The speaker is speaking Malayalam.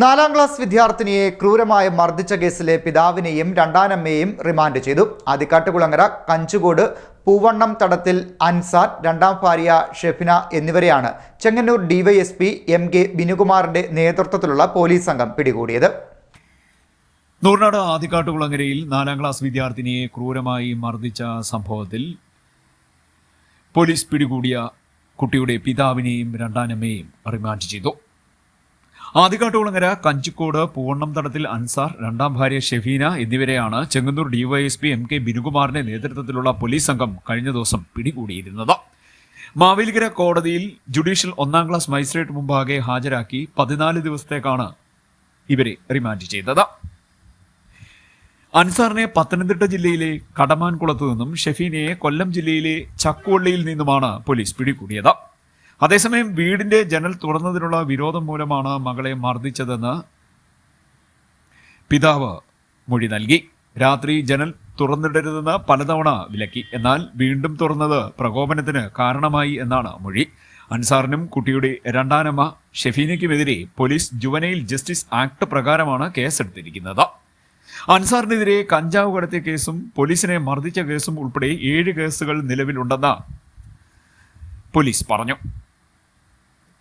നാലാം ക്ലാസ് വിദ്യാർത്ഥിനിയെ ക്രൂരമായി മർദ്ദിച്ച കേസിലെ പിതാവിനെയും രണ്ടാനമ്മയെയും റിമാൻഡ് ചെയ്തു. ആദിക്കാട്ടുകുളങ്ങര കഞ്ചുകോട് പൂവണ്ണം തടത്തിൽ അൻസാർ രണ്ടാം ഭാര്യ ഷെഫിന എന്നിവരെയാണ് ചെങ്ങന്നൂർ ഡിവൈഎസ്പി എം കെ ബിനുകുമാറിന്റെ നേതൃത്വത്തിലുള്ള പോലീസ് സംഘം പിടികൂടിയത്. നൂർനാട് ആദിക്കാട്ടുകുളങ്ങരയിൽ നാലാം ക്ലാസ് വിദ്യാർത്ഥിനിയെ ക്രൂരമായി മർദ്ദിച്ച സംഭവത്തിൽ പോലീസ് പിടികൂടിയ കുട്ടിയുടെ പിതാവിനെയും രണ്ടാനമ്മയെയും റിമാൻഡ് ചെയ്തു. ആദിക്കാട്ടുകുളങ്ങര കഞ്ചിക്കോട് പൂവണ്ണം തടത്തിൽ അൻസാർ രണ്ടാം ഭാര്യ ഷെഫീന എന്നിവരെയാണ് ചെങ്ങന്നൂർ ഡിവൈഎസ്പി എം കെ ബിനുകുമാറിന്റെ നേതൃത്വത്തിലുള്ള പോലീസ് സംഘം കഴിഞ്ഞ ദിവസം പിടികൂടിയിരുന്നത്. മാവേലിക്കര കോടതിയിൽ ജുഡീഷ്യൽ ഒന്നാം ക്ലാസ് മജിസ്ട്രേറ്റ് മുമ്പാകെ ഹാജരാക്കി പതിനാല് ദിവസത്തേക്കാണ് ഇവരെ റിമാൻഡ് ചെയ്തത്. അൻസാറിനെ പത്തനംതിട്ട ജില്ലയിലെ കടമാൻകുളത്തു നിന്നും ഷെഫീനയെ കൊല്ലം ജില്ലയിലെ ചക്കുവള്ളിയിൽ നിന്നുമാണ് പോലീസ് പിടികൂടിയത്. അതേസമയം വീടിന്റെ ജനൽ തുറന്നതിനുള്ള വിരോധം മൂലമാണ് മകളെ മർദ്ദിച്ചതെന്ന് പിതാവ് മൊഴി നൽകി. രാത്രി ജനൽ തുറന്നിടരുതെന്ന് പലതവണ വിലക്കി. എന്നാൽ വീണ്ടും തുറന്നത് പ്രകോപനത്തിന് കാരണമായി എന്നാണ് മൊഴി. അൻസാറിനും കുട്ടിയുടെ രണ്ടാനമ്മ ഷെഫീനയ്ക്കുമെതിരെ പോലീസ് ജുവനൈൽ ജസ്റ്റിസ് ആക്ട് പ്രകാരമാണ് കേസെടുത്തിരിക്കുന്നത്. അൻസാറിനെതിരെ കഞ്ചാവ് കടത്തിയ കേസും പോലീസിനെ മർദ്ദിച്ച കേസും ഉൾപ്പെടെ ഏഴ് കേസുകൾ നിലവിലുണ്ടെന്ന് പോലീസ് പറഞ്ഞു.